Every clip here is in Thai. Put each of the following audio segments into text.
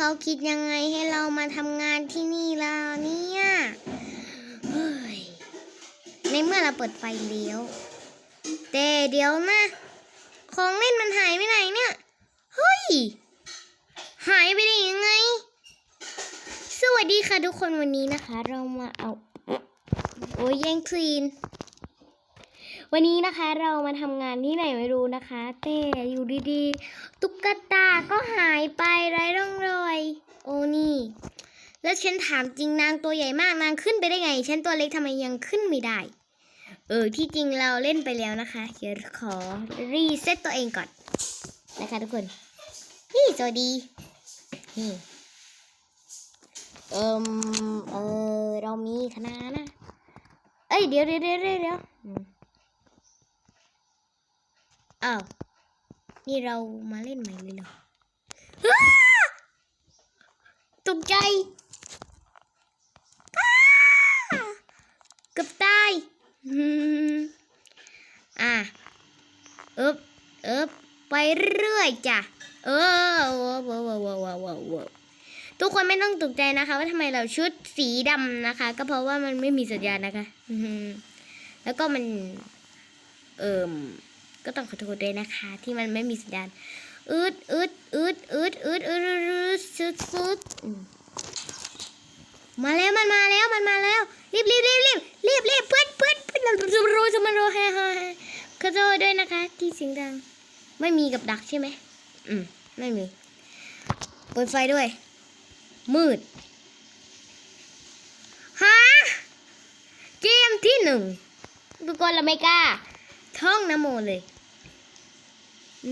เขาคิดยังไงให้เรามาทำงานที่นี่ล่ะเนี่ยเฮ้ยในเมื่อเราเปิดไฟเลี้ยวแต่เดี๋ยวนะ ของเล่นมันหายไปไหนเนี่ย เฮ้ย หายไปได้ยังไง สวัสดีค่ะทุกคนวันนี้นะคะ เรามาเอา โอ้ยแย่งคลีน วันนี้นะคะเรามาทำงานที่ไหนไม่รู้นะคะ แต่อยู่ดีๆ ตุ๊กตาก็หายไปไร้ร่องรอย โอ้นี่ แล้วฉันถามจริงนางตัวใหญ่มากนางขึ้นไปได้ไง ฉันตัวเล็กทำไมยังขึ้นไม่ได้ เออที่จริงเราเล่นไปแล้วนะคะเดี๋ยวขอรีเซ็ตตัวเองก่อนนะคะทุกคน นี่สวัสดี นี่ เอิมเออเรามีคณะนะ เอ้ยเดี๋ยวเดี๋ยวเดี๋ยวเดี๋ยว อ้าว นี่เรามาเล่นใหม่เลยเหรอตกใจเกือบตายอะเอ๊บเอ๊บไปเรื่อยจ้ะ เออว้าวว้าวว้าวว้าวว้าวทุกคนไม่ต้องตกใจนะคะ ว่าทำไมเราชุดสีดำนะคะ ก็เพราะว่ามันไม่มีสัญญาณนะคะ แล้วก็มัน เอิม ก็ต้องขอโทษด้วยนะคะ ที่มันไม่มีสัญญาณอึดอึดอึดอึดอึดอึดอึดสุดสุดมาแล้วมันมาแล้วมันมาแล้วรีบรีบรีบรีบรีบรีบเพื่อนเพื่อนเพื่อนมันรู้จะมันรู้ฮ่าฮ่าขอโทษด้วยนะคะ ที่เสียงดัง ไม่มีกับดักใช่ไหมอืมไม่มีเปิดไฟด้วย มืดฮะเกมที่หนึ่งทุกคนเราไม่กล้าท่องนโมเลย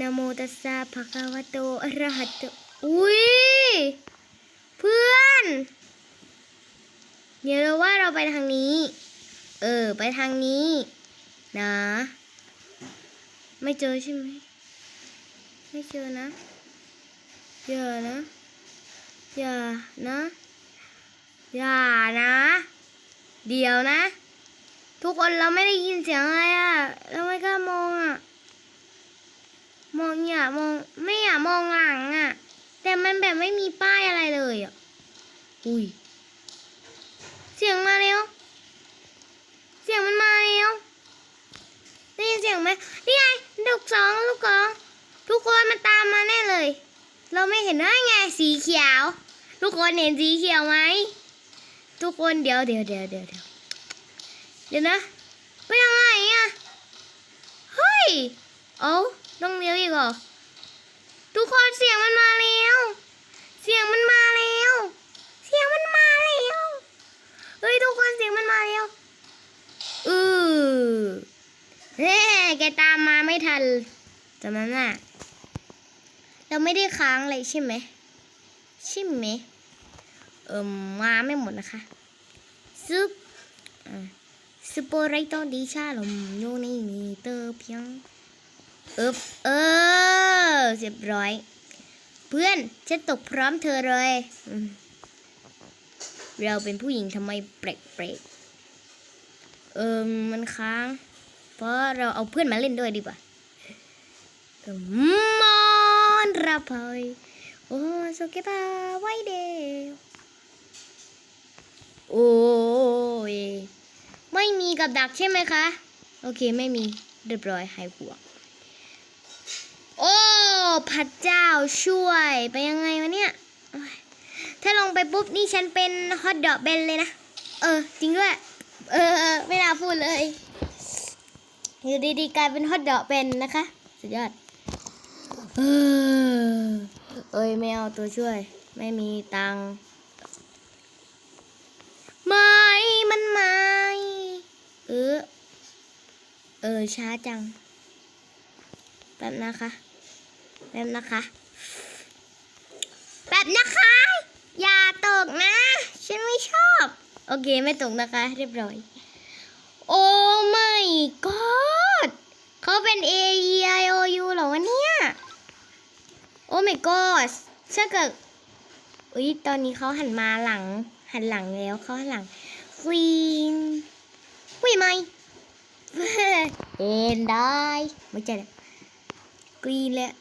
นะโมตัสสะภะคะวะโตอะระหะโตอุ้ยเพื่อน เดี๋ยวเราว่าเราไปทางนี้ เออ ไปทางนี้ นะ ไม่เจอใช่ไหมไม่เจอนะอย่านะอย่านะอย่านะ เดี๋ยวนะ ทุกคนเราไม่ได้ยินเสียงอะไรอะเราไม่กล้ามองอะ มองอย่ามองไม่อยามองหลังอะแต่มันแบบไม่มีป้ายอะไรเลยอะอุ้ย เสียงมาแล้ว เสียงมันมาแล้วได้ยินเสียงไหมนี่ไงลูกสองลูกสองทุกคนมันตามมาแน่เลย เราไม่เห็นว่าไงสีเขียว ทุกคนเห็นสีเขียวไหมทุกคนเดี๋ยวเดี๋ยวเดี๋ยวเดี๋ยวเดี๋ยวเดี๋ยวนะไปยังไงอะเฮ้ยเอา ต้องเลี้ยวอีกเหรอ ทุกคนเสียงมันมาแล้ว เสียงมันมาแล้ว เสียงมันมาแล้ว เฮ้ยทุกคนเสียงมันมาแล้ว อือเฮ้แกตามมาไม่ทันจำนั้นน่ะ เราไม่ได้ค้างเลยใช่ไหม ใช่ไหม เอิมมาไม่หมดนะคะซึบสปอร์ไรต์ตอดีชาลมโยนี่มีเตอร์เพียง อบเออเรียบร้อย เพื่อนฉันตกพร้อมเธอเลย เราเป็นผู้หญิงทำไมแปลกๆเอิมมันค้าง เพราะเราเอาเพื่อนมาเล่นด้วยดีกว่ามอนราพอยโอ้สเกปาไว้เดวโอ้ยไม่มีกับดักใช่ไหมคะ โอเคไม่มีเรียบร้อยหายห่วง พระเจ้าช่วย ไปยังไงวะเนี่ยโอ้ยถ้าลงไปปุ๊บนี่ฉันเป็นฮอตดอกเบนเลยนะ เออ จริงด้วย เออ ไม่น่าพูดเลยอยู่ดีๆกลายเป็นฮอตดอกเบนนะคะ สุดยอด เออเอ้ยไม่เอาตัวช่วย ไม่มีตังค์ไม่มันไม่เออเออช้าจัง แป๊บนะคะ แป๊บนะคะ แป๊บนะคะ อย่าตกนะ ฉันไม่ชอบ โอเคไม่ตกนะคะ เรียบร้อย โอ้ไม่กอดเขาเป็น A E I O U เหรอวะเนี่ย โอ้ my god ถ้าเกิดอุ้ยตอนนี้เขาหันมาหลัง หันหลังแล้วเขาหันหลังควีนคุยไหมเอ็นได้ ไม่ใช่แล้วกรีนแล้ว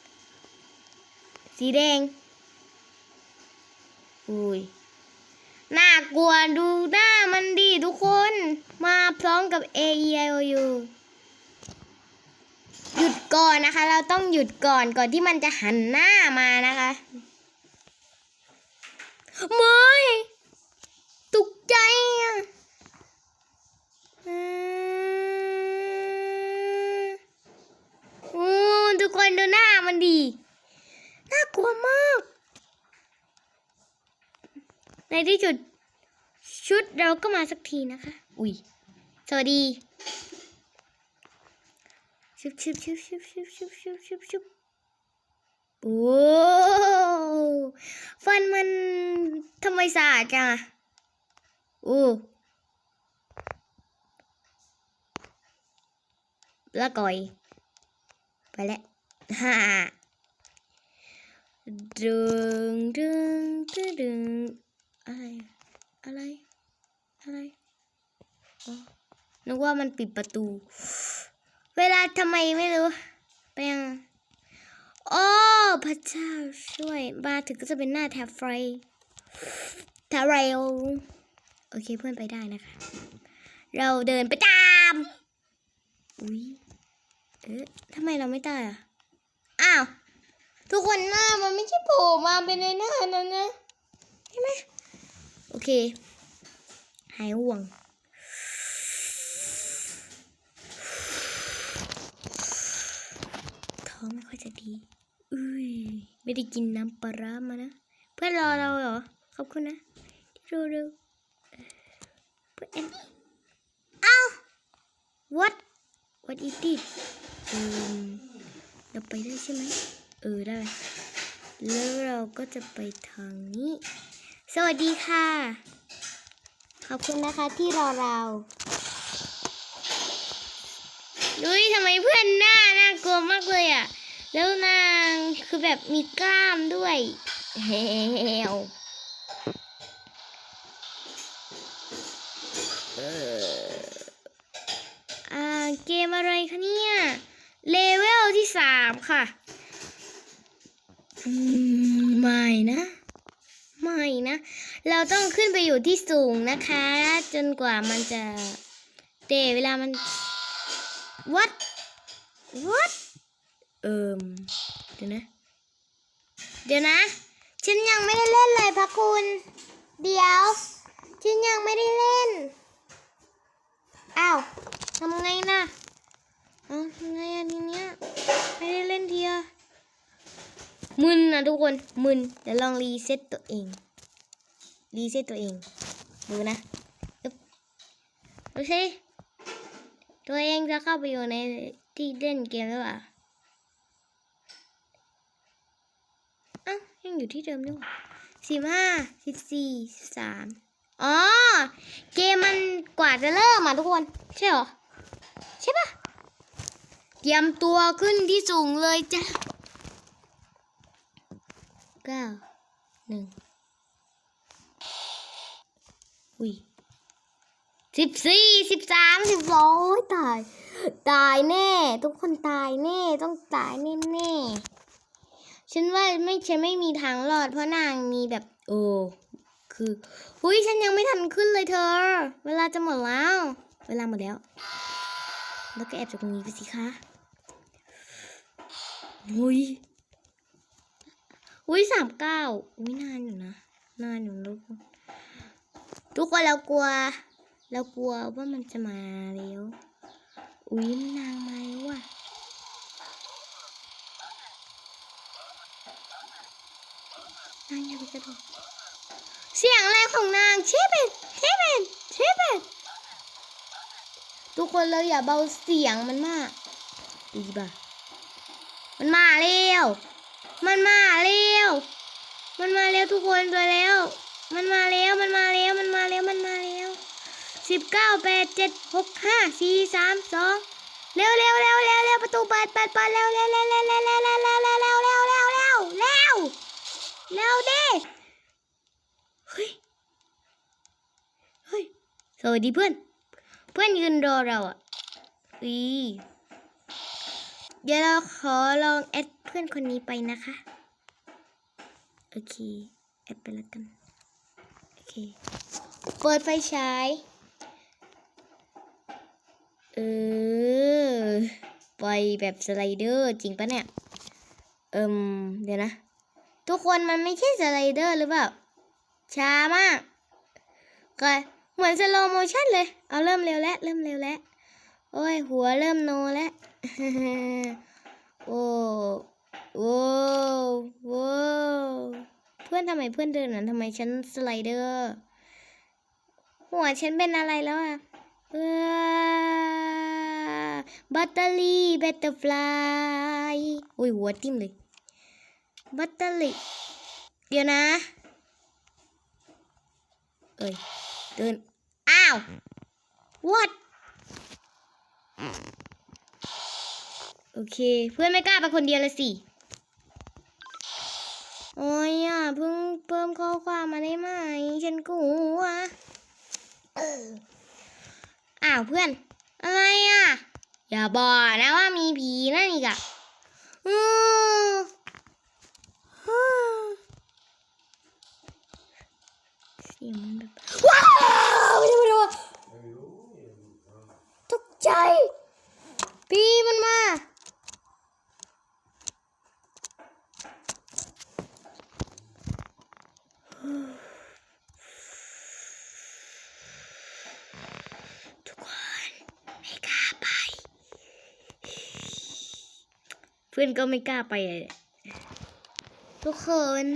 สีแดง อุ้ย น่ากลัวดูหน้ามันดีทุกคน มาพร้อมกับ A E I O U หยุดก่อนนะคะ เราต้องหยุดก่อนก่อนที่มันจะหันหน้ามานะคะไม่ตกใจอะอือทุกคนดูหน้ามันดี น่ากลัวมาก ในที่สุดชุดเราก็มาสักทีนะคะ อุ้ย สวัสดี ชุบชุบชุบชุบชุบชุบชุบชุบชุบโอ้ฟันมันทำไมสะอาดจังอะโอ้ละก่อย ไปแล้วฮ่า ดึงดึงดึงดึงอะไร อะไร อะไรนึกว่ามันปิดประตู เวลาทำไมไม่รู้ไปยังโอ้พระเจ้าช่วยมาถึงก็จะเป็นหน้าแถบไฟแถบเร็วโอเคเพื่อนไปได้นะคะ เราเดินไปตาม อุ้ยเอ๊ะทำไมเราไม่ตายอะ ทุกคนหน้ามันไม่ใช่โผล่มาเป็นในหน้านั้นนะใช่ไหมโอเค หายห่วงท้องไม่ค่อยจะดีอุ้ยไม่ได้กินน้ำปลาร้ามานะ เพื่อนรอเราเหรอ ขอบคุณนะที่รู้เร็วเพื่อนเอ็มเอ้า what what is it เอมเราไปได้ใช่ไหม เออได้ แล้วเราก็จะไปทางนี้ สวัสดีค่ะ ขอบคุณนะคะที่รอเราดุยทำไมเพื่อนหน้าน่ากลัวมากเลยอะ แล้วนางคือแบบมีกล้ามด้วยเฮวเอออ่าเกมอะไรคะเนี่ย เลเวลที่สามค่ะ ไม่นะ ไม่นะ เราต้องขึ้นไปอยู่ที่สูงนะคะ จนกว่ามันจะเตะเวลามัน what what เอิมเดี๋ยวนะ เดี๋ยวนะ ฉันยังไม่ได้เล่นเลยพระคุณ เดี๋ยว ฉันยังไม่ได้เล่น อ้าวทำไงนะอ้าวทำไงอะทีเนี้ย ไม่ได้เล่นเทีย มึนนะทุกคนมึนเดี๋ยวลองรีเซ็ตตัวเอง รีเซ็ตตัวเองดูนะอึ๊บดูสิตัวเองจะเข้าไปอยู่ในที่เล่นเกมหรือเปล่าอ้ายังอยู่ที่เดิมด้วยสิบห้าสิบสี่สามอ๋อ เกมมันกว่าจะเริ่มอะทุกคน ใช่หรอ ใช่ปะเตรียมตัวขึ้นที่สูงเลยจ้ะ เก้าหนึ่งอุ้ยสิบสี่สิบสามสิบสองตาย ตายแน่ ทุกคนตายแน่ ต้องตายแน่แน่ๆฉันว่าไม่ฉันไม่มีทางรอดเพราะนางมีแบบ โอ้คืออุ้ยฉันยังไม่ทันขึ้นเลยเธอ เวลาจะหมดแล้ว เวลาหมดแล้ว แล้วก็แอบจากตรงนี้ไปสิคะอุ้ย อุ้ยสามเก้าอุ้ยนานอยู่นะนานอยู่ลูกคนทุกคนเรากลัว เรากลัวว่ามันจะมาแล้วอุ้ยนางมาแล้วว่ะนางอย่าไปกระโดดเสียงอะไรของนางเชฟเป็นเชฟเป็นเชฟเป็นทุกคนเราอย่าเบาเสียงมันมากดีป่ะมันมาแล้ว มันมาเร็ว มันมาเร็วทุกคนตัวแล้วมันมาแล้วมันมาแล้วมันมาแล้วมันมาแล้วสิบเก้าแปดเจ็ดหกห้าสี่สามสองเร็วเร็วเร็วเร็วเร็วประตูเปิดเปิดเปิดเร็วเร็วเร็วเร็วเร็วเร็วเร็วเร็วเร็วเร็วเร็วเร็วเร็วเร็วเร็วดิเฮ้ยเฮ้ยสวัสดีเพื่อน เพื่อนยืนรอเราอะอี เดี๋ยวเราขอลองแอดเพื่อนคนนี้ไปนะคะ โอเค แอดไปแล้วกัน โอเค เปิดไฟฉาย เออ ไปแบบสไลเดอร์จริงปะเนี่ย เอิมเดี๋ยวนะ ทุกคนมันไม่ใช่สไลเดอร์หรือเปล่า ช้ามากก็เหมือนสโลโมชั่นเลย เอาเริ่มเร็วแล้ว เริ่มเร็วแล้ว โอ้ย หัวเริ่มโนแล้ว โอ้โอ้โว้เพื่อนทำไมเพื่อนเดินนั้นทำไมฉันสไลเดอร์ หัวฉันเป็นอะไรแล้วอะเออบัตเตอรี่บัตเตอร์ฟลายโอ้ยหัวทิ่มเลยบัตเตอรี่เดี๋ยวนะ เอ้ยเดิน อ้าว what โอเค เพื่อนไม่กล้าไปคนเดียวเลยสิโอ้ยอะเพิ่งเพิ่มข้อความมาได้ไหม ฉันกลัวอ้าวเพื่อน อะไรอะ อย่าบอกนะว่ามีผีนั่นอีกอะอือฮึ่มเสียงมันแบบว้าวไม่ได้ไม่ได้ตกใจ พี่มันมา ทุกคนไม่กล้าไป เพื่อนก็ไม่กล้าไป ทุกคน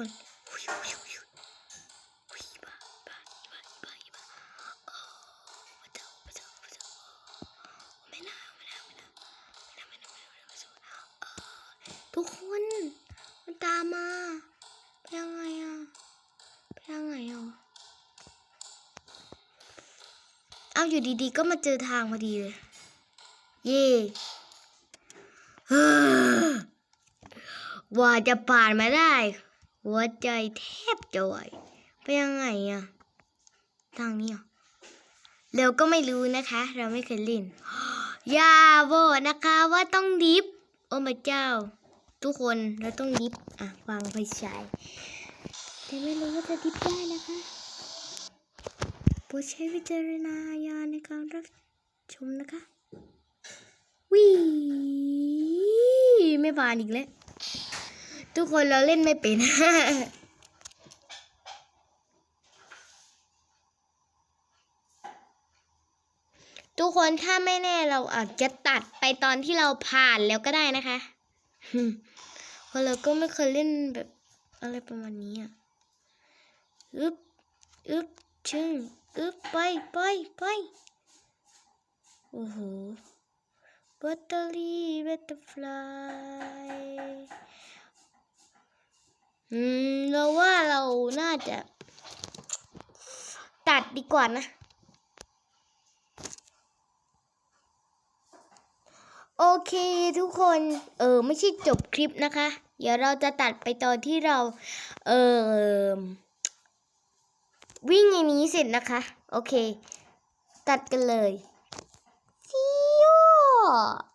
ออทุกคน มันตามมาไปยังไงอะไปยังไงอะเอาอยู่ดีๆ ก็มาเจอทางพอดีเลย เย่ว่าจะผ่านมาได้ หัวใจแทบจะไหวไปยังไงอะทางนี้เรอเราก็ไม่รู้นะคะ เราไม่เคยเล่นอย่าบอกนะคะว่าต้องดิฟโอ้พระเจ้า ทุกคนเราต้องดิฟอะวางไฟฉายแต่ไม่รู้ว่าจะดิฟได้นะคะโปรดใช้วิจารณญาณในการรับชมนะคะวิไม่ผ่านอีกแล้ว ทุกคนเราเล่นไม่เป็นทุกคนถ้าไม่แน่เราอาจจะตัดไปตอนที่เราผ่านแล้วก็ได้นะคะเพราะเราก็ไม่เคยเล่นแบบอะไรประมาณนี้อะอึบอึบชึงอึบไปไปไปโอ้โหบัตเตอรี่บัตเตอร์ฟลาย อืมเราว่าเราน่าจะ ตัดดีกว่านะ โอเคทุกคน เออ ไม่ใช่จบคลิปนะคะ เดี๋ยวเราจะตัดไปตอนที่เรา เออวิ่งอย่างนี้เสร็จนะคะ โอเค ตัดกันเลยฟิว